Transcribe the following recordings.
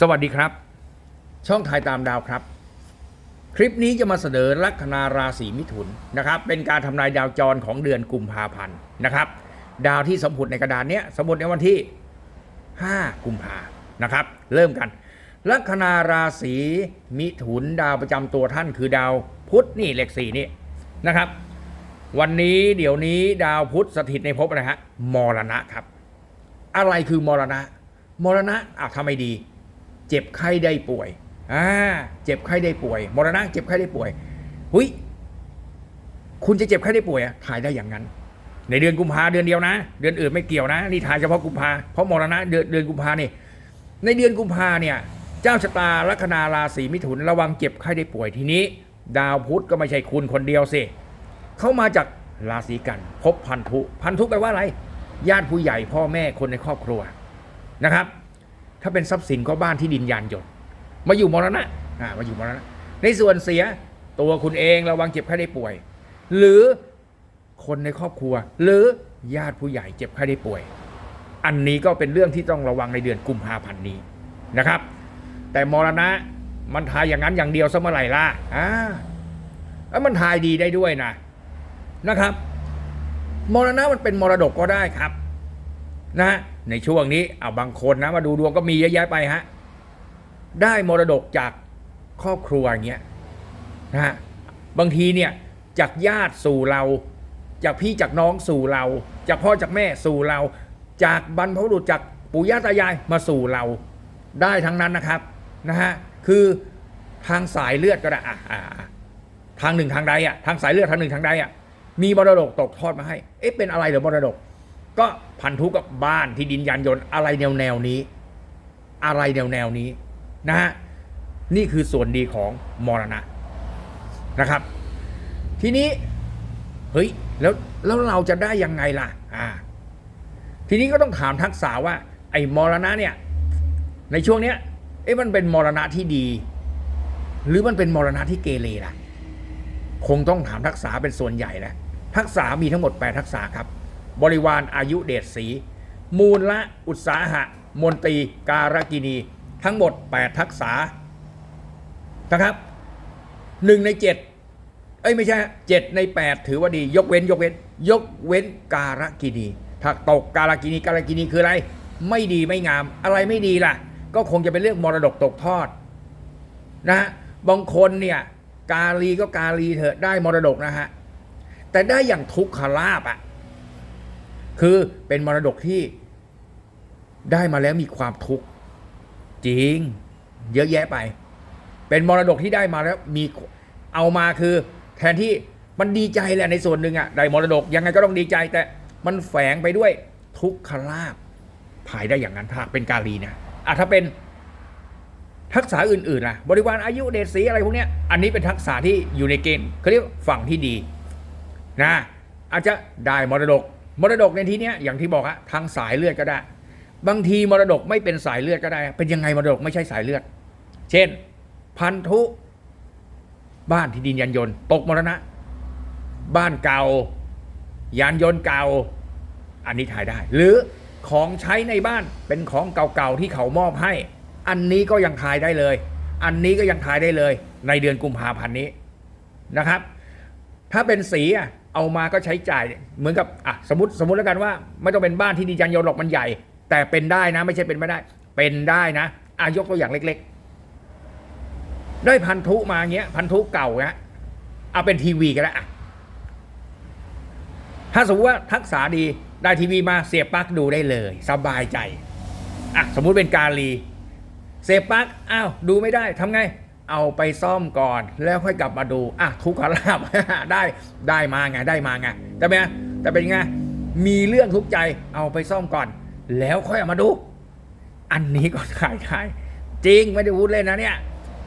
สวัสดีครับ ช่องถ่ายตามดาวครับ คลิปนี้จะมาเสนอลัคนาราศีมิถุนนะครับ เป็นการทำนายดาวจรของเดือนกุมภาพันธ์นะครับ ดาวที่สมผุดในกระดานเนี้ยสมผุดในวันที่ 5 กุมภานะครับ เริ่มกันลัคนาราศีมิถุนดาวประจำตัวท่านคือดาวพุธนี่เลขสี่นี่นะครับ วันนี้เดี๋ยวนี้ดาวพุธสถิตในภพอะไรฮะมรณะครับ อะไรคือมรณะ มรณะอะทำไมดี เจ็บไข้ได้ป่วยอ่าเจ็บไข้ได้ป่วย มรณะเจ็บไข้ได้ป่วยหุยคุณจะเจ็บไข้ได้ป่วยอะถ่ายได้อย่างนั้น ในเดือนกุมภาเดือนเดียวนะ เดือนอื่นไม่เกี่ยวนะนี่ถ่ายเฉพาะกุมภาเพราะมรณะเดือนเดือนกุมภาเนี่ยในเดือนกุมภาเนี่ยเจ้าชะตาลัคนาราศีมิถุนระวังเจ็บไข้ได้ป่วยทีนี้ ดาวพุธก็ไม่ใช่คุณคนเดียวสิเข้ามาจากราศีกันพบพันธุ พันธุแปลว่าอะไร ญาติผู้ใหญ่พ่อแม่คนในครอบครัวนะครับ ถ้าเป็นทรัพย์สินก็บ้านที่ดินยานยนต์มาอยู่มรณะอ่ามาอยู่มรณะ ในส่วนเสียตัวคุณเองระวังเจ็บไข้ได้ป่วย หรือคนในครอบครัว หรือญาติผู้ใหญ่เจ็บไข้ได้ป่วย อันนี้ก็เป็นเรื่องที่ต้องระวังในเดือนกุมภาพันธ์นี้นะครับ แต่มรณะมันทายอย่างนั้นอย่างเดียวซะเมื่อไหร่ล่ะอ่าแล้วมันทายดีได้ด้วยนะนะครับมรณะมันเป็นมรดกก็ได้ครับ นะฮะ ในช่วงนี้เอาบางคนนะมาดูดวงก็มีเยอะแยะไปฮะได้มรดกจากครอบครัวอย่างเงี้ยนะฮะบางทีเนี่ยจากญาติสู่เรา จากพี่จากน้องสู่เรา จากพ่อจากแม่สู่เรา จากบรรพบุรุษจากปู่ย่าตายายมาสู่เรา ได้ทั้งนั้นนะครับนะฮะคือทางสายเลือดก็ได้อะอะทางหนึ่งทางใดอะทางสายเลือดทางหนึ่งทางใดอะมีมรดกตกทอดมาให้ เอ๊ะเป็นอะไรเหรือมรดก ก็พันธุกับบ้านที่ดินยานยนต์อะไรแนวแนวนี้ อะไรแนวแนวนี้นะฮะนี่คือส่วนดีของมรณะนะครับ ทีนี้เฮ้ยแล้วแล้วเราจะได้ยังไงล่ะ อ่า ทีนี้ก็ต้องถามทักษะว่า ไอ้มรณะเนี่ย ในช่วงเนี้ยเอ๊ะมันเป็นมรณะที่ดี หรือมันเป็นมรณะที่เกเรล่ะ คงต้องถามทักษะเป็นส่วนใหญ่แหละทักษะมีทั้งหมด8ทักษะครับ บริวารอายุเดชสีมูลละอุตสาหะ มนตรีการกินี ทั้งหมด 8 ทักษะนะครับหนึ่งใน7เอ้ยไม่ใช่เจ็ดใน 8 ถือว่าดี ยกเว้นยกเว้น ยกเว้นการกินี ถ้าตกการกินีการกินีคืออะไร ไม่ดีไม่งาม อะไรไม่ดีล่ะ ก็คงจะเป็นเรื่องมรดกตกทอดนะฮะบางคนเนี่ยกาลีก็กาลีเถอะได้มรดกนะฮะแต่ได้อย่างทุกขลาบอะ่ะ คือเป็นมรดกที่ได้มาแล้วมีความทุกข์จริง เยอะแยะไป เป็นมรดกที่ได้มาแล้วมีเอามาคือ แทนที่มันดีใจแหละในส่วนหนึ่งอะ่ะได้มรดกยังไงก็ต้องดีใจแต่มันแฝงไปด้วยทุกขลาบถ่ายได้อย่างนั้นถ้าเป็นกาลีนะอะถ้าเป็นทักษะอื่นๆล่ะ บริวารอายุเดชสีอะไรพวกเนี้ยอันนี้เป็นทักษะที่อยู่ในเกณฑ์เขาเรียกฝั่งที่ดีนะอาจจะได้มรดก มรดกในที่นี้อย่างที่บอกอะทางสายเลือดก็ได้ บางทีมรดกไม่เป็นสายเลือดก็ได้ เป็นยังไงมรดกไม่ใช่สายเลือด เช่น พันธุบ้านที่ดินยานยนต์ ตกมรณะ บ้านเก่า ยานยนต์เก่า อันนี้ถ่ายได้ หรือของใช้ในบ้านเป็นของเก่าๆที่เขามอบให้ อันนี้ก็ยังทายได้เลย อันนี้ก็ยังทายได้เลย ในเดือนกุมภาพันธ์นี้นะครับ ถ้าเป็นสีอะ เอามาก็ใช้จ่ายเหมือนกับอะสมมติสมมติแล้วกันว่า ไม่ต้องเป็นบ้านที่ดีจันยนหรอกมันใหญ่ แต่เป็นได้นะ ไม่ใช่เป็นไม่ได้ เป็นได้นะอายกตัวอย่างเล็ก ๆ ได้พันธุมาเงี้ย พันธุเก่าเงี้ยเอาเป็นทีวีก็ได้อะถ้าสมมติว่าทักษะดีได้ทีวีมาเสียบปลั๊กดูได้เลย สบายใจอะสมมุติเป็นกาลี เสียบปลั๊กอ้าวดูไม่ได้ทำไง เอาไปซ่อมก่อนแล้วค่อยกลับมาดูอะทุกขลาบได้ได้มาไงได้มาไงแต่เป็นไงแต่เป็นไงมีเรื่องทุกใจเอาไปซ่อมก่อน แล้วค่อยเอามาดู อันนี้ก็ขายได้จริงไม่ได้พูดเล่นนะเนี่ย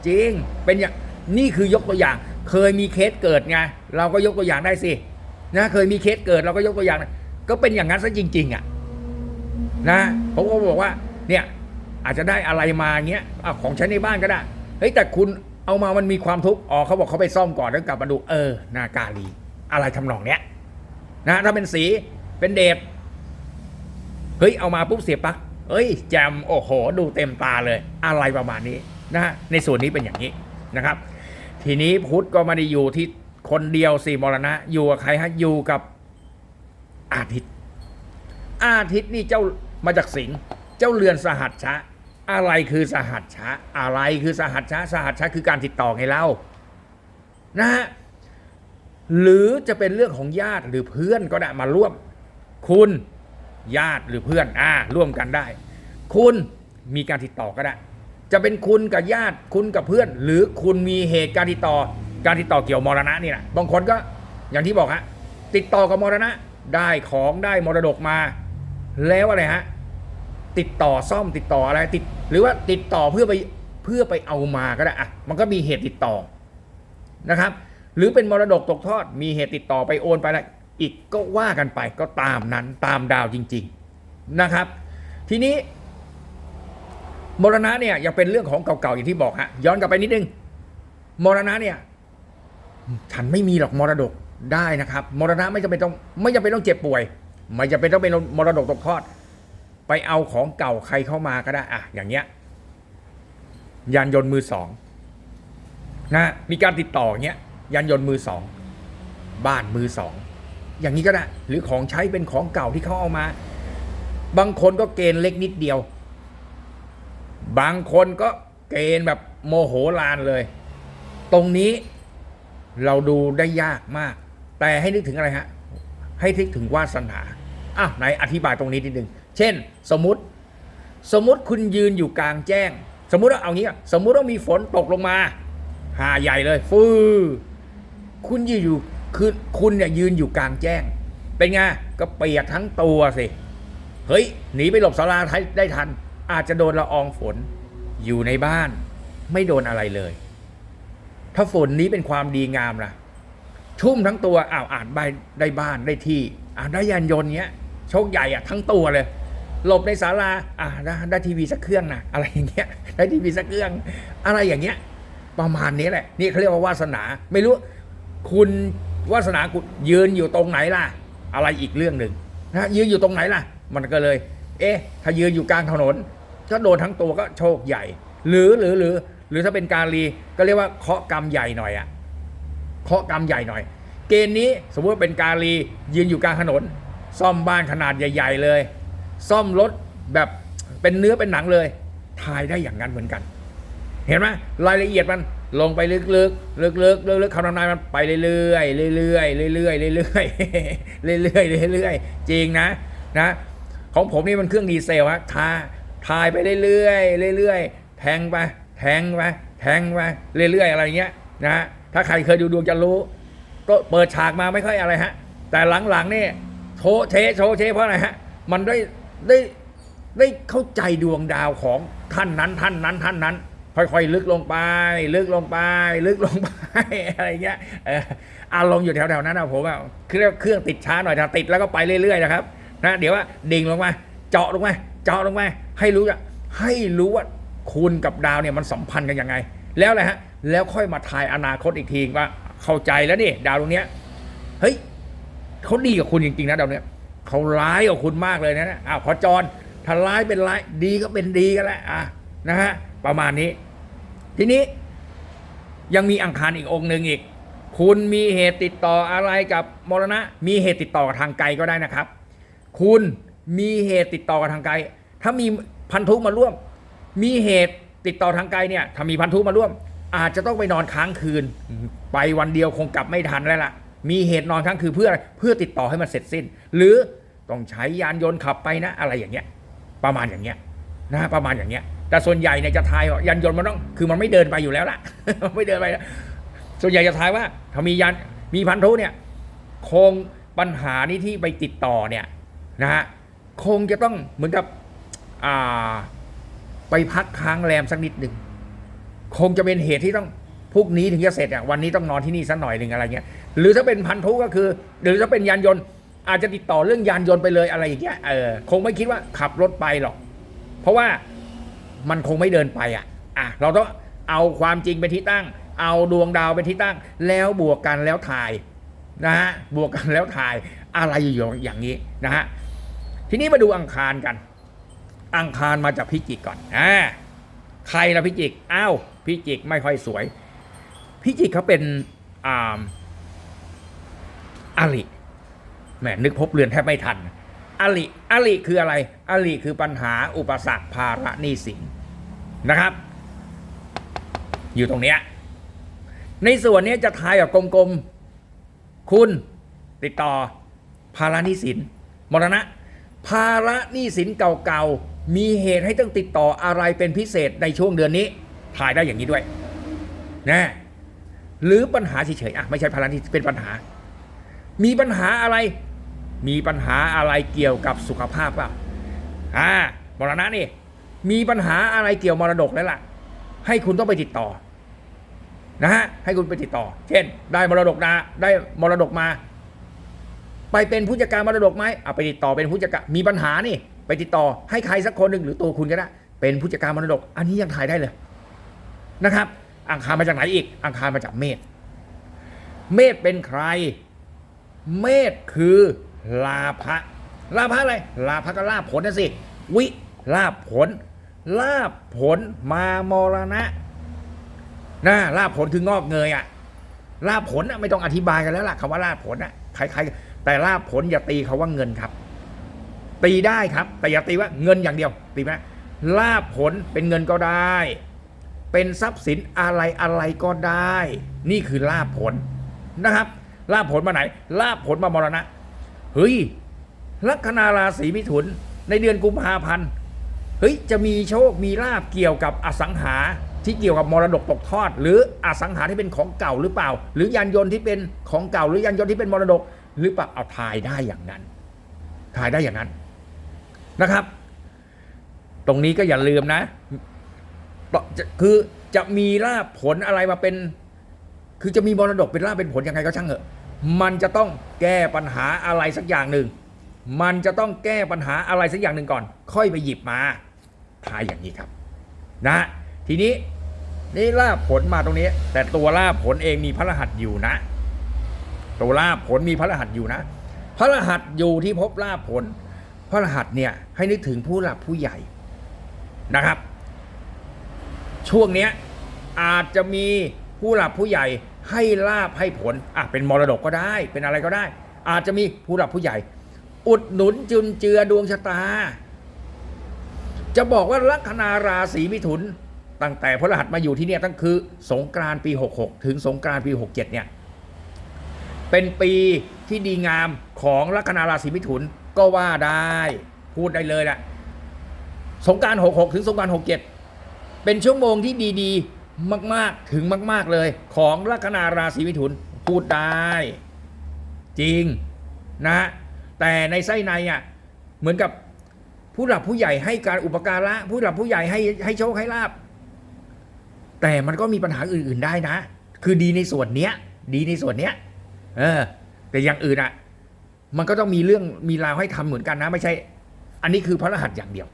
จริงเป็นอย่างนี่คือยกตัวอย่าง เคยมีเคสเกิดไงเราก็ยกตัวอย่างได้สินะเคยมีเคสเกิดเราก็ยกตัวอย่าง ก็เป็นอย่างนั้นซะจริง ๆอะนะผมก็บอกว่าเนี่ยอาจจะได้อะไรมาเงี้ยอของใช้ในบ้านก็ได้ เฮ้ยแต่คุณเอามามันมีความทุกข์อ๋อเขาบอกเขาไปซ่อมก่อนแล้วกลับมาดูเออนากาลีอะไรทำนองเนี้ยนะถ้าเป็นสีเป็นเดชเฮ้ยเอามาปุ๊บเสียปักเอ้ยแจมโอ้โห ดูเต็มตาเลย อะไรประมาณนี้นะฮะในส่วนนี้เป็นอย่างนี้นะครับ ทีนี้พุทธก็ไม่ได้อยู่ที่คนเดียวสี่มรณะ อยู่กับใครฮะอยู่กับอาทิตย์ อาทิตย์นี่เจ้ามาจากสิงห์เจ้าเรือนสหัสชะ อะไรคือสหัสชะ อะไรคือสหัสชะ สหัสชะคือการติดต่อไงเล่านะฮะหรือจะเป็นเรื่องของญาติหรือเพื่อนก็ได้มาร่วม คุณญาติหรือเพื่อนอ่าร่วมกันได้ คุณมีการติดต่อก็ได้ จะเป็นคุณกับญาติคุณกับเพื่อน หรือคุณมีเหตุการติดต่อ การติดต่อเกี่ยวมรณะนี่แหละบางคนก็อย่างที่บอกฮะติดต่อกับมรณะได้ของได้มรดกมา แล้วอะไรฮะติดต่อซ่อมติดต่ออะไรติด หรือว่าติดต่อเพื่อไปเพื่อไปเอามาก็ได้อะมันก็มีเหตุติดต่อนะครับ หรือเป็นมรดกตกทอด มีเหตุติดต่อไปโอนไปอะไรอีกก็ว่ากันไปก็ตามนั้นตามดาวจริง ๆนะครับ ทีนี้มรณะเนี่ยยังเป็นเรื่องของเก่าๆอย่างที่บอกฮะย้อนกลับไปนิดนึงมรณะเนี่ย ฉันไม่มีหรอกมรดกได้นะครับ มรณะไม่จำเป็นต้องไม่จำเป็นต้องเจ็บป่วย ไม่จำเป็นต้องเป็นมรดกตกทอด ไปเอาของเก่าใครเข้ามาก็ได้อะอย่างเงี้ยยานยนต์มือสองนะมีการติดต่อเงี้ยยานยนต์มือสองบ้านมือสองอย่างนี้ก็ได้ หรือของใช้เป็นของเก่าที่เขาเอามา บางคนก็เกณฑ์เล็กนิดเดียว บางคนก็เกณฑ์แบบโมโหลานเลย ตรงนี้เราดูได้ยากมาก แต่ให้นึกถึงอะไรฮะ ให้นึกถึงวาสนาอะไหนอธิบายตรงนี้นิดนึง เช่น สมมติสมมติคุณยืนอยู่กลางแจ้ง สมมติว่าเอางี้อะสมมุติว่ามีฝนตกลงมา หาใหญ่เลย ฟืคุณยืนอยู่คือคุณเนี่ยยืนอยู่กลางแจ้ง เป็นไงก็เปียกทั้งตัวสิเฮ้ยหนีไปหลบสาราได้ทัน อาจจะโดนละอองฝน อยู่ในบ้าน ไม่โดนอะไรเลย ถ้าฝนนี้เป็นความดีงามล่ะ ชุ่มทั้งตัวอ้าวอ่านใบได้บ้านได้ที่ อ่านได้ยานยนต์เงี้ยโชคใหญ่อะทั้งตัวเลย หลบในศาลาอ่าได้ทีวีสักเครื่องนะอะไรอย่างเงี้ยได้ทีวีสักเครื่อง อะไรอย่างเงี้ย ประมาณนี้แหละ นี่เขาเรียกว่าวาสนา ไม่รู้ คุณวาสนาคุณยืนอยู่ตรงไหนล่ะ อะไรอีกเรื่องหนึ่งนะยืนอยู่ตรงไหนล่ะ มันก็เลย เอ๊ะ ถ้ายืนอยู่กลางถนน ก็โดนทั้งตัวก็โชคใหญ่ หรือหรือหรือ หรือถ้าเป็นการีก็เรียกว่าเคาะกรรมใหญ่หน่อยอะเคาะกรรมใหญ่หน่อย เกณฑ์นี้สมมติเป็นการียืนอยู่กลางถนน ซ่อมบ้านขนาดใหญ่ ๆ เลย ซ่อมรถแบบเป็นเนื้อเป็นหนังเลยทายได้อย่างนั้นเหมือนกัน เห็นไหมรายละเอียดมันลงไปลึกๆลึกๆ ลึกๆลึกๆคำทำนายมันไปเรื่อยๆเรื่อยๆเรื่อยๆเรื่อยๆเรื่อยๆเรื่อยๆจริงนะนะของผมนี่มันเครื่องดีเซลฮะทาทายไปเรื่อยๆเรื่อยๆแทงไปแทงไปแทงไปเรื่อยๆอะไรเงี้ยนะฮะถ้าใครเคยดูดวงจะรู้ ก็เปิดฉากมาไม่ค่อยอะไรฮะ แต่หลังๆนี่โชเชโชเชเพราะอะไรฮะ มันได้ ได้ได้เข้าใจดวงดาวของท่านนั้นท่านนั้นท่านนั้น ค่อยๆ ลึกลงไป ลึกลงไป ลึกลงไปอะไรเงี้ยอารมณ์อยู่แถวๆนั้นนะผมอะเครื่องเครื่องติดช้าหน่อยถ้าติดแล้วก็ไปเรื่อยๆนะครับนะเดี๋ยวว่าดิ่งลงมาเจาะลงมาเจาะลงมาให้รู้อะให้รู้ว่าคุณกับดาวเนี่ยมันสัมพันธ์กันยังไง แล้วอะไรฮะแล้วค่อยมาทายอนาคตอีกทีว่าเข้าใจแล้วนี่ดาวดวงเนี้ยเฮ้ยเขาดีกับคุณจริงๆนะดาวเนี้ย เขาร้ายกับคุณมากเลยนะอ้าวขอจรถ้าร้ายเป็นร้ายดีก็เป็นดีกันแหละอะนะฮะประมาณนี้ ทีนี้ยังมีอังคารอีกองค์หนึ่งอีก คุณมีเหตุติดต่ออะไรกับมรณะ มีเหตุติดต่อกับทางไกลก็ได้นะครับ คุณมีเหตุติดต่อกับทางไกล ถ้ามีพันธุมาร่วม มีเหตุติดต่อทางไกลเนี่ย ถ้ามีพันธุมาร่วม อาจจะต้องไปนอนค้างคืน ไปวันเดียวคงกลับไม่ทันแล้วล่ะ มีเหตุนอนค้างคืนเพื่ออะไร เพื่อติดต่อให้มันเสร็จสิ้น หรือ ต้องใช้ยานยนต์ขับไปนะอะไรอย่างเงี้ย ประมาณอย่างเงี้ยนะประมาณอย่างเงี้ย แต่ส่วนใหญ่เนี่ยจะทายว่ายานยนต์มันต้องคือมันไม่เดินไปอยู่แล้วล่ะไม่เดินไปแล้วส่วนใหญ่จะทายว่าถ้ามียานมีพันธุเนี่ยคงปัญหานี้ที่ไปติดต่อเนี่ยนะฮะคงจะต้องเหมือนกับอ่าไปพักค้างแรมสักนิดหนึ่งคงจะเป็นเหตุที่ต้องพรุ่งนี้ถึงจะเสร็จอะวันนี้ต้องนอนที่นี่สักหน่อยหนึ่งอะไรเงี้ยหรือถ้าเป็นพันธุก็คือ หรือถ้าเป็นยานยนต์ อาจจะติดต่อเรื่องยานยนต์ไปเลยอะไรอย่างเงี้ยเออคงไม่คิดว่าขับรถไปหรอก เพราะว่ามันคงไม่เดินไปอะอะเราต้องเอาความจริงเป็นที่ตั้ง เอาดวงดาวเป็นที่ตั้ง แล้วบวกกันแล้วถ่ายนะฮะบวกกันแล้วถ่ายอะไรอยู่อย่างนี้นะฮะทีนี้มาดูอังคารกัน อังคารมาจากพิจิกก่อนอ่าใครละพิจิกอ้าวพิจิกไม่ค่อยสวย พิจิกเขาเป็นอ่าอลิ แหมนึกพบเรือนแทบไม่ทันอลิอลิคืออะไรอลิคือปัญหาอุปสรรคภาระหนี้สินนะครับ อยู่ตรงเนี้ยในส่วนนี้จะทายกับกลมๆ คุณติดต่อ ภาระหนี้สินมรณะ ภาระหนี้สินเก่าๆ มีเหตุให้ต้องติดต่ออะไรเป็นพิเศษในช่วงเดือนนี้ ถ่ายได้อย่างนี้ด้วยนะหรือปัญหาเฉยๆอะไม่ใช่ภาระหนี้เป็นปัญหา มีปัญหาอะไร มีปัญหาอะไรเกี่ยวกับสุขภาพเปล่าอ่ามรณะนี่ มีปัญหาอะไรเกี่ยวมรดกแล้วล่ะ ให้คุณต้องไปติดต่อ นะฮะ ให้คุณไปติดต่อ เช่น ได้มรดกนะได้มรดกมา ไปเป็นผู้จัดการมรดกไหมเอาไปติดต่อเป็นผู้จัดการ มีปัญหานี่ ไปติดต่อ ให้ใครสักคนหนึ่งหรือตัวคุณก็ได้ เป็นผู้จัดการมรดก อันนี้ยังถ่ายได้เลย นะครับ อังคารมาจากไหนอีก อังคารมาจากเมษ เมษเป็นใคร เมษคือ ลาภะลาภะอะไร ลาภะก็ลาภผลนะสิ วิลาภผล ลาภผลมามรณะนะลาภผลคืองอกเงยอะลาภผลอะไม่ต้องอธิบายกันแล้วล่ะคำว่าลาภผลอะใครๆแต่ลาภผลอย่าตีเขาว่าเงินครับ ตีได้ครับ แต่อย่าตีว่าเงินอย่างเดียว ตีไหมลาภผลเป็นเงินก็ได้ เป็นทรัพย์สินอะไรอะไรก็ได้ นี่คือลาภผลนะครับ ลาภผลมาไหน ลาภผลมามรณะ เฮ้ยลัคนาราศีมิถุนในเดือนกุมภาพันธ์เฮ้ยจะมีโชคมีลาบเกี่ยวกับอสังหาที่เกี่ยวกับมรดกตกทอด หรืออสังหาที่เป็นของเก่าหรือเปล่า หรือยานยนต์ที่เป็นของเก่า หรือยานยนต์ที่เป็นมรดก หรือเปล่าเอาทายได้อย่างนั้นทายได้อย่างนั้นนะครับ ตรงนี้ก็อย่าลืมนะต่อจะคือจะมีลาบผลอะไรมาเป็น คือจะมีมรดกเป็นลาบเป็นผลยังไงก็ช่างเถอะ มันจะต้องแก้ปัญหาอะไรสักอย่างหนึ่ง มันจะต้องแก้ปัญหาอะไรสักอย่างหนึ่งก่อน ค่อยไปหยิบมาทายอย่างนี้ครับ นะ ทีนี้นี่ลาบผลมาตรงนี้ แต่ตัวลาบผลเองมีพระรหัสอยู่นะ ตัวลาบผลมีพระรหัสอยู่นะ พระรหัสอยู่ที่พบลาบผล พระรหัสเนี่ยให้นึกถึงผู้หลักผู้ใหญ่นะครับ ช่วงเนี้ยอาจจะมีผู้หลักผู้ใหญ่ ให้ลาบให้ผลอะเป็นมรดกก็ได้ เป็นอะไรก็ได้ อาจจะมีผู้หลักผู้ใหญ่ อุดหนุนจุนเจือดวงชะตา จะบอกว่าลัคนาราศีมิถุน ตั้งแต่พระรหัสมาอยู่ที่เนี่ยตั้งคือ สงกรานปี 66 ถึงสงกรานปี 67 เนี่ย เป็นปีที่ดีงามของลัคนาราศีมิถุนก็ว่าได้พูดได้เลยแหละสงกราร 66 ถึงสงการ 67 เป็นชั่วโมงที่ดี ๆ มาก ๆ ถึงมาก ๆ เลย ของลัคนาราศีมิถุน พูดได้ จริงนะ แต่ในไส้ในอะเหมือนกับผู้หลักผู้ใหญ่ให้การอุปการะ ผู้หลักผู้ใหญ่ให้ให้โชคให้ลาบ แต่มันก็มีปัญหาอื่น ๆได้นะ คือดีในส่วนเนี้ย ดีในส่วนเนี้ย เออ แต่อย่างอื่นอะ มันก็ต้องมีเรื่องมีราวให้ทำเหมือนกันนะ ไม่ใช่ อันนี้คือพระรหัสอย่างเดียว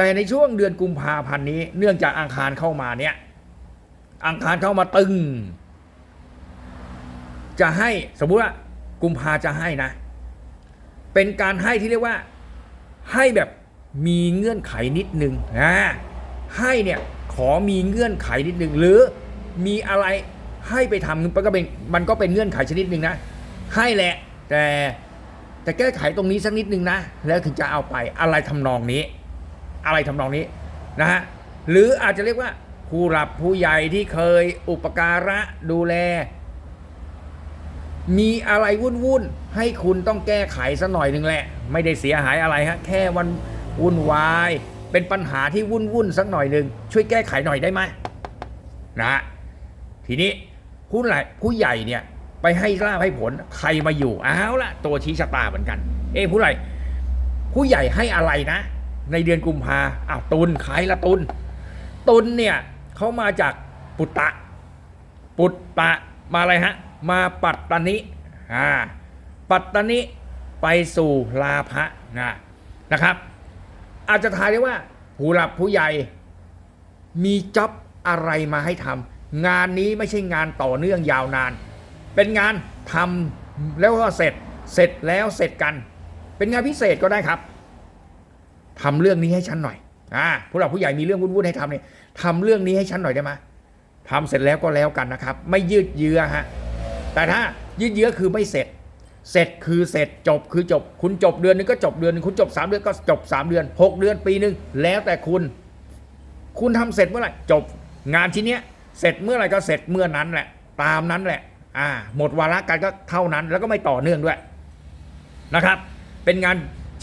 แต่ในช่วงเดือนกุมภาพันธ์นี้ เนื่องจากอังคารเข้ามาเนี่ย อังคารเข้ามาตึง จะให้สมมุติว่ากุมภาจะให้นะ เป็นการให้ที่เรียกว่าให้แบบมีเงื่อนไขนิดนึงนะให้เนี่ยขอมีเงื่อนไขนิดนึงหรือมีอะไรให้ไปทำมันก็เป็นมันก็เป็นเงื่อนไขชนิดหนึ่งนะ ให้แหละ แต่แต่แก้ไขตรงนี้สักนิดนึงนะ แล้วถึงจะเอาไปอะไรทำนองนี้ อะไรทำนองนี้นะฮะหรืออาจจะเรียกว่าผู้หลับผู้ใหญ่ที่เคยอุปการะดูแล มีอะไรวุ่นวุ่นๆให้คุณต้องแก้ไขสักหน่อยหนึ่งแหละ ไม่ได้เสียหายอะไรฮะแค่วันวุ่นวาย เป็นปัญหาที่วุ่นวุ่นสักหน่อยหนึ่งช่วยแก้ไขหน่อยได้ไหมนะทีนี้ผู้ใหญ่ผู้ใหญ่เนี่ยไปให้ลาบให้ผลใครมาอยู่อ้าวละตัวชี้ชะตาเหมือนกัน เอ้ผู้ใหญ่ผู้ใหญ่ให้อะไรนะ ในเดือนกุมภาอ้าวตุลใครละตุลตุลเนี่ยเขามาจากปุตตะ ปุตตะมาอะไรฮะ มาปัตตานิอ่าปัตตานิไปสู่ลาภะนะนะครับ อาจจะทายได้ว่า ผู้หลักผู้ใหญ่ มีจ็อบอะไรมาให้ทำงานนี้ไม่ใช่งานต่อเนื่องยาวนาน เป็นงานทำแล้วก็เสร็จเสร็จแล้วเสร็จกัน เป็นงานพิเศษก็ได้ครับ ทำเรื่องนี้ให้ฉันหน่อยอ่าผู้หลักผู้ใหญ่มีเรื่องวุ่นๆให้ทำเนี่ยทำเรื่องนี้ให้ฉันหน่อยได้ไหมทำเสร็จแล้วก็แล้วกันนะครับ ไม่ยืดเยื้อฮะแต่ถ้ายืดเยื้อคือไม่เสร็จ เสร็จคือเสร็จจบคือจบ คุณจบเดือนนึงก็จบเดือนนึงคุณจบสามเดือนก็จบสามเดือนหกเดือนปีหนึ่งแล้วแต่คุณ คุณทำเสร็จเมื่อไหร่จบงานชิ้นเนี้ยเสร็จเมื่อไหร่ก็เสร็จเมื่อนั้นแหละ ตามนั้นแหละอ่าหมดวาระการก็เท่านั้นแล้วก็ไม่ต่อเนื่องด้วยนะครับ เป็นงาน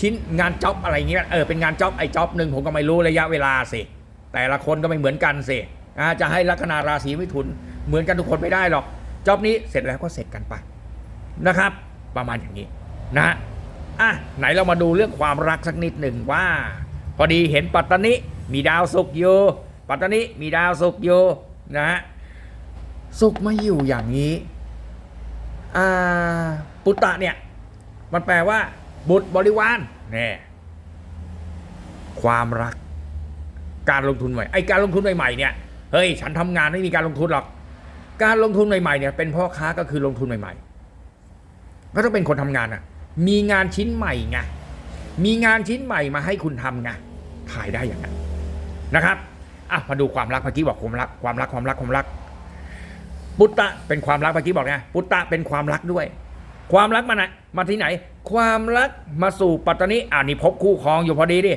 ชิ้นงานจ็อบอะไรเงี้ยเออเป็นงานจ็อบไอ้จ็อบหนึ่งผมก็ไม่รู้ระยะเวลาสิ แต่ละคนก็ไม่เหมือนกันสิอาจะให้ลัคนาราศีมิถุน เหมือนกันทุกคนไม่ได้หรอกจ็อบนี้เสร็จแล้วก็เสร็จกันไปนะครับ ประมาณอย่างนี้นะอะไหนเรามาดูเรื่องความรักสักนิดหนึ่งว่า พอดีเห็นปัตตานิมีดาวศุกร์อยู่ปัตตานิมีดาวศุกร์อยู่นะฮะศุกร์มาอยู่อย่างนี้อ่าปุตตะเนี่ยมันแปลว่าบุตรบริวาร นี่ความรัก การลงทุนใหม่ไอการลงทุนใหม่ๆเนี่ยเฮ้ย ฉันทำงานไม่มีการลงทุนหรอก การลงทุนใหม่ๆเนี่ย เป็นพ่อค้าก็คือลงทุนใหม่ๆก็ต้องเป็นคนทำงานอะมีงานชิ้นใหม่ไงมีงานชิ้นใหม่มาให้คุณทำไงถ่ายได้อย่างนั้นนะครับอะมาดูความรักเมื่อกี้บอกความรักความรักความรักความรัก ปุตตะเป็นความรักเมื่อกี้บอกไงปุตตะเป็นความรักด้วย ความรักมาไหนมาที่ไหน ความรักมาสู่ปัตตานิอ่านี่พบคู่ครองอยู่พอดีดิ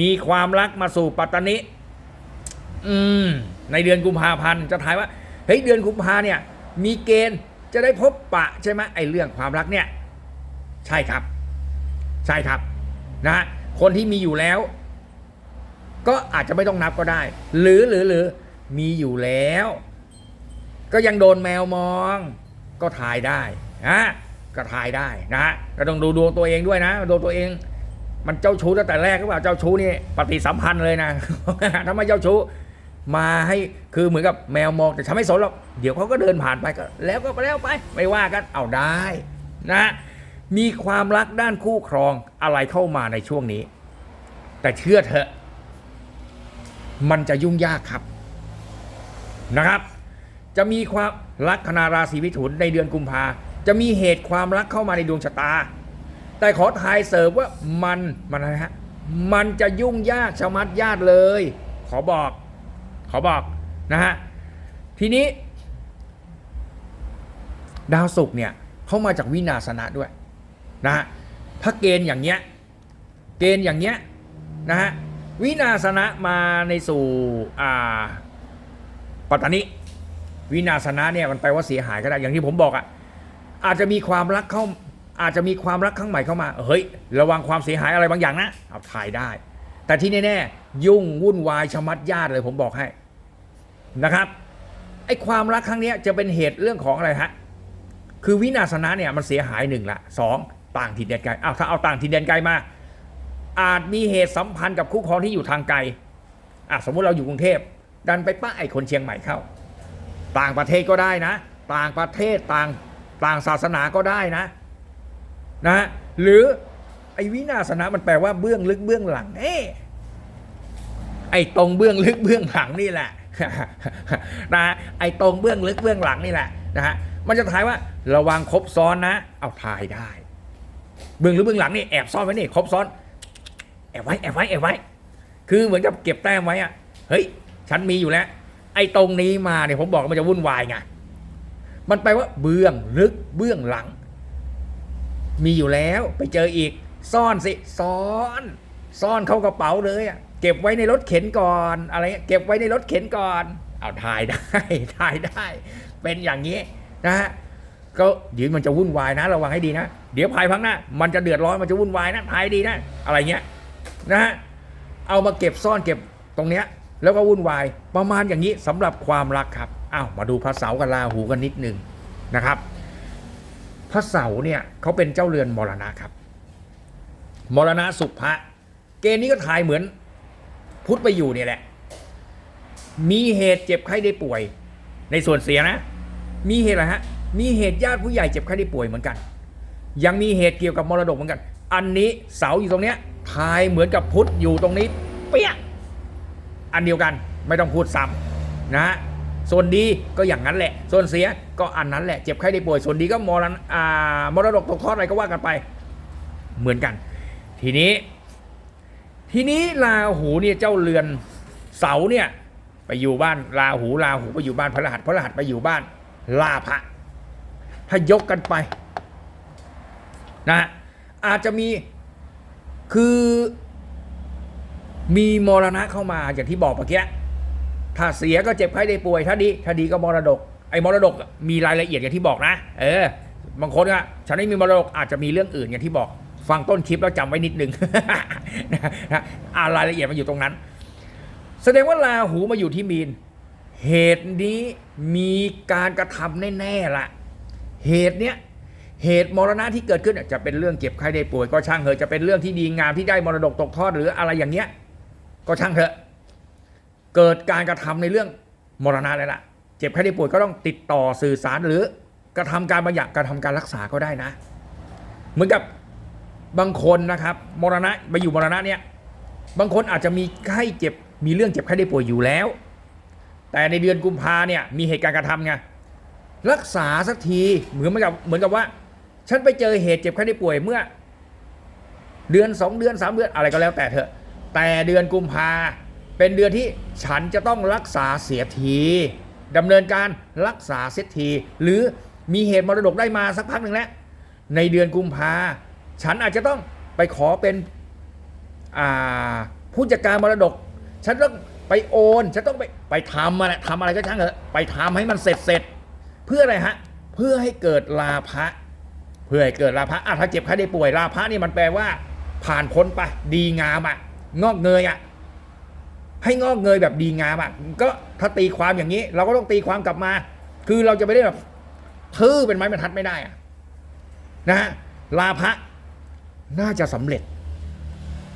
มีความรักมาสู่ปัตตานิอืม ในเดือนกุมภาพันธ์จะทายว่าเฮ้ยเดือนกุมภาเนี่ย มีเกณฑ์จะได้พบปะใช่ไหมไอ้เรื่องความรักเนี่ย ใช่ครับ ใช่ครับนะฮะคนที่มีอยู่แล้ว ก็อาจจะไม่ต้องนับก็ได้ หรือหรือหรือมีอยู่แล้ว ก็ยังโดนแมวมอง ก็ทายได้นะ ก็ทายได้นะฮะก็ต้องดูดวงตัวเองด้วยนะดวงตัวเอง มันเจ้าชู้ตั้งแต่แรกหรือเปล่าเจ้าชู้นี่ปฏิสัมพันธ์เลยนะถ้าไม่เจ้าชู้มาให้คือเหมือนกับแมวมองแต่ฉันไม่สนหรอกเดี๋ยวเขาก็เดินผ่านไปก็ แล้วก็ไปแล้วไป ไม่ว่ากันเอาได้นะมีความรักด้านคู่ครองอะไรเข้ามาในช่วงนี้ แต่เชื่อเถอะ มันจะยุ่งยากครับนะครับ จะมีความลัคนาราศีมิถุนในเดือนกุมภา จะมีเหตุความรักเข้ามาในดวงชะตา แต่ขอทายเสริมว่ามันมันอะไรฮะมันจะยุ่งยากชะมัดญาติเลย ขอบอก ขอบอกนะฮะทีนี้ ดาวศุกร์เนี่ยเข้ามาจากวินาศนะด้วยนะฮะถ้าเกณฑ์อย่างเงี้ยเกณฑ์อย่างเงี้ยนะฮะวินาศนะมาในสู่อ่าปัตตานิวินาศนะเนี่ยมันแปลว่าเสียหายก็ได้อย่างที่ผมบอกอะ่ะ อาจจะมีความรักเข้าอาจจะมีความรักครั้งใหม่เข้ามาเฮ้ยระวังความเสียหายอะไรบางอย่างนะเอาถ่ายได้ แต่ที่แน่ๆยุ่งวุ่นวายชะมัดญาติเลยผมบอกให้นะครับไอ้ความรักครั้งนี้จะเป็นเหตุเรื่องของอะไรฮะคือวินาศนะเนี่ยมันเสียหายหนึ่งละสองต่างถิ่นแดนไกลอ้าวถ้าเอาต่างถิ่นแดนไกลมา อาจมีเหตุสัมพันธ์กับคู่ครองที่อยู่ทางไกลอะสมมุติเราอยู่กรุงเทพดันไปป้าไอ้คนเชียงใหม่เข้า ต่างประเทศก็ได้นะ ต่างประเทศต่าง ต่างศาสนาก็ได้นะ นะหรือไอ้วินาศนะมันแปลว่าเบื้องลึกเบื้องหลังเอ๊ไอ้ตรงเบื้องลึกเบื้องหลังนี่แหละนะไอ้ตรงเบื้องลึกเบื้องหลังนี่แหละนะฮะมันจะทายว่าระวังครบซ้อนนะ เอาทายได้ เบื้องลึกเบื้องหลังนี่แอบซ่อนไว้นี่ครบซ้อน แอบไว้แอบไว้แอบไว้ คือเหมือนกับเก็บแต้มไว้อะเฮ้ยฉันมีอยู่แล้วไอ้ตรงนี้มาเนี่ยผมบอกมันจะวุ่นวายไง มันไปลว่าเบื้องลึกเบื้องหลัง มีอยู่แล้วไปเจออีก ซ่อนสิซ่อน ซ่อนเข้ากระเป๋าเลยอะเก็บไว้ในรถเข็นก่อนอะไรเงี้ยเก็บไว้ในรถเข็นก่อนเอาถ่ายได้ถ่ายได้ เป็นอย่างนี้นะฮะก็เดี๋ยวมันจะวุ่นวายนะระวังให้ดีนะเดี๋ยวภายพังหน้ามันจะเดือดร้อนมันจะวุ่นวายนะถ่ายดีนะอะไรเงี้ยนะฮะเอามาเก็บซ่อนเก็บตรงเนี้ยแล้วก็วุ่นวายประมาณอย่างนี้สำหรับความรักครับ อ้าวมาดูพระเสากับราหูกันนิดหนึ่งนะครับ พระเสาเนี่ยเขาเป็นเจ้าเรือนมรณะครับ มรณะสุภะเกณฑ์นี้ก็ทายเหมือนพุทธไปอยู่เนี่ยแหละ มีเหตุเจ็บไข้ได้ป่วย ในส่วนเสียนะ มีเหตุอะไรฮะ มีเหตุญาติผู้ใหญ่เจ็บไข้ได้ป่วยเหมือนกัน ยังมีเหตุเกี่ยวกับมรดกเหมือนกัน อันนี้เสาอยู่ตรงเนี้ยทายเหมือนกับพุทธอยู่ตรงนี้ เปี้ยอันเดียวกันไม่ต้องพูดซ้ำนะฮะ ส่วนดีก็อย่างนั้นแหละ ส่วนเสียก็อันนั้นแหละเจ็บไข้ได้ป่วยส่วนดีก็มรณอ่ามรดกตกทอดอะไรก็ว่ากันไป เหมือนกัน ทีนี้ ทีนี้ราหูเนี่ยเจ้าเรือนเสาเนี่ยไปอยู่บ้านราหูราหูไปอยู่บ้านพระรหัสพระรหัสไปอยู่บ้านลาภะถ้ายกกันไปนะอาจจะมีคือมีมรณะเข้ามาอย่างที่บอกเมื่อกี้ ถ้าเสียก็เจ็บไข้ได้ป่วย ถ้าดีถ้าดีก็มรดก ไอ้มรดกมีรายละเอียดอย่างที่บอกนะ เออ บางคนอะฉันไม่มีมรดกอาจจะมีเรื่องอื่นอย่างที่บอก ฟังต้นคลิปแล้วจำไว้นิดนึงนะะอ่ารายละเอียดมันอยู่ตรงนั้น แสดงว่าราหูมาอยู่ที่มีน เหตุนี้มีการกระทำแน่ๆละเหตุเนี้ยเหตุมรณะที่เกิดขึ้นจะเป็นเรื่องเจ็บไข้ได้ป่วย ก็ช่างเถอะจะเป็นเรื่องที่ดีงามที่ได้มรดกตกทอดหรืออะไรอย่างเงี้ย ก็ช่างเถอะ เกิดการกระทำในเรื่องมรณะแล้วล่ะ เจ็บไข้ได้ป่วยก็ต้องติดต่อสื่อสารหรือกระทำการบางอย่างกระทำการรักษาก็ได้นะ เหมือนกับบางคนนะครับมรณะมาอยู่มรณะเนี่ยบางคนอาจจะมีไข้เจ็บมีเรื่องเจ็บไข้ได้ป่วยอยู่แล้ว แต่ในเดือนกุมภาเนี่ยมีเหตุการณ์กระทำไงรักษาสักทีเหมือนกับเหมือนกับว่า ฉันไปเจอเหตุเจ็บไข้ได้ป่วยเมื่อ เดือนสองเดือนสามเดือนอะไรก็แล้วแต่เถอะ แต่เดือนกุมภา เป็นเดือนที่ฉันจะต้องรักษาเสียทีดำเนินการรักษาเสียที หรือมีเหตุมรดกได้มาสักพักหนึ่งแล้วในเดือนกุมภาฉันอาจจะต้องไปขอเป็นผู้จัดการมรดก ฉันต้องไปโอนฉันต้องไปไปทำอะไรทำอะไรก็ช่างเถอะไปทำให้มันเสร็จเสร็จเพื่ออะไรฮะเพื่อให้เกิดลาภะเพื่อให้เกิดลาภะอะถ้าเจ็บไข้ได้ป่วยลาภะนี่มันแปลว่า ผ่านพ้นไปดีงามอะงอกเงยอะ ให้งอกเงยแบบดีงามอะก็ถ้าตีความอย่างนี้ เราก็ต้องตีความกลับมา คือเราจะไม่ได้แบบทื่อเป็นไม้บรรทัดไม่ได้อะนะฮะลาภะน่าจะสำเร็จ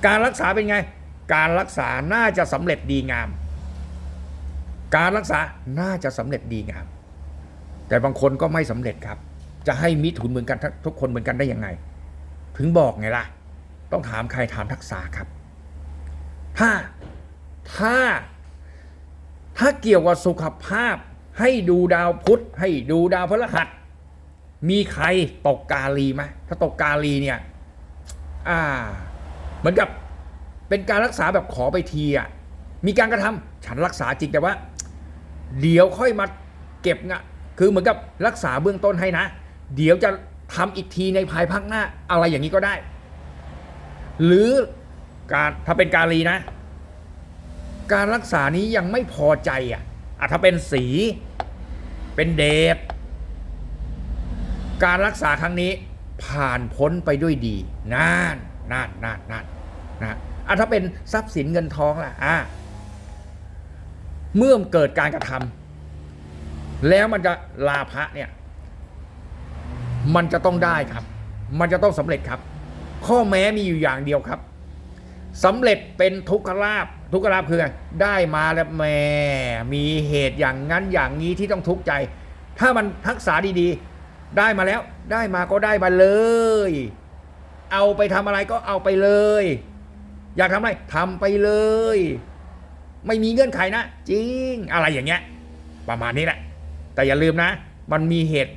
การรักษาเป็นไง การรักษาน่าจะสำเร็จดีงาม การรักษาน่าจะสำเร็จดีงาม แต่บางคนก็ไม่สำเร็จครับ จะให้มิถุนเหมือนกันทุกคนเหมือนกันได้ยังไง ถึงบอกไงล่ะ ต้องถามใครถามทักษะครับ ถ้า ถ้า ถ้าเกี่ยวกับสุขภาพ ให้ดูดาวพุธให้ดูดาวพฤหัส มีใครตกกาลีไหมถ้าตกกาลีเนี่ย อ่า เหมือนกับเป็นการรักษาแบบขอไปทีอะมีการกระทำฉันรักษาจริงแต่ว่า เดี๋ยวค่อยมาเก็บงะคือเหมือนกับรักษาเบื้องต้นให้นะ เดี๋ยวจะทำอีกทีในภายภาคหน้า อะไรอย่างนี้ก็ได้ หรือการถ้าเป็นการีนะ การรักษานี้ยังไม่พอใจอะอะถ้าเป็นสี เป็นเดชการรักษาครั้งนี้ผ่านพ้นไปด้วยดีนานนานนานนานนะอะถ้าเป็นทรัพย์สินเงินทองล่ะอะเมื่อเกิดการกระทำแล้วมันจะลาภะเนี่ย มันจะต้องได้ครับ มันจะต้องสำเร็จครับ ข้อแม้มีอยู่อย่างเดียวครับสำเร็จเป็นทุกขลาภ ทุกขลาภคือไรได้มาแล้วแหม่มีเหตุอย่างนั้นอย่างนี้ที่ต้องทุกข์ใจ ถ้ามันทักษะดีๆ ได้มาแล้วได้มาก็ได้มาเลย เอาไปทำอะไรก็เอาไปเลย อยากทำอะไรทำไปเลย ไม่มีเงื่อนไขนะ จริงอะไรอย่างเงี้ย ประมาณนี้แหละ แต่อย่าลืมนะ มันมีเหตุ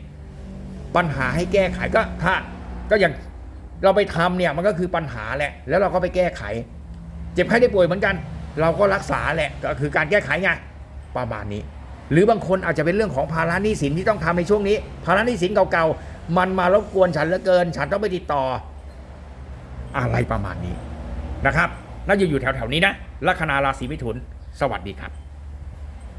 ปัญหาให้แก้ไขก็ถ้าก็อย่างเราไปทำเนี่ยมันก็คือปัญหาแหละ แล้วเราก็ไปแก้ไข เจ็บไข้ได้ป่วยเหมือนกัน เราก็รักษาแหละก็คือการแก้ไขไงประมาณนี้ หรือบางคนอาจจะเป็นเรื่องของภาระหนี้สินที่ต้องทำในช่วงนี้ ภาระหนี้สินเก่าๆมันมารบกวนฉันเหลือเกิน ฉันต้องไปติดต่อ อะไรประมาณนี้นะครับน่าจะอยู่แถวๆนี้นะลัคนาราศีมิถุน สวัสดีครับ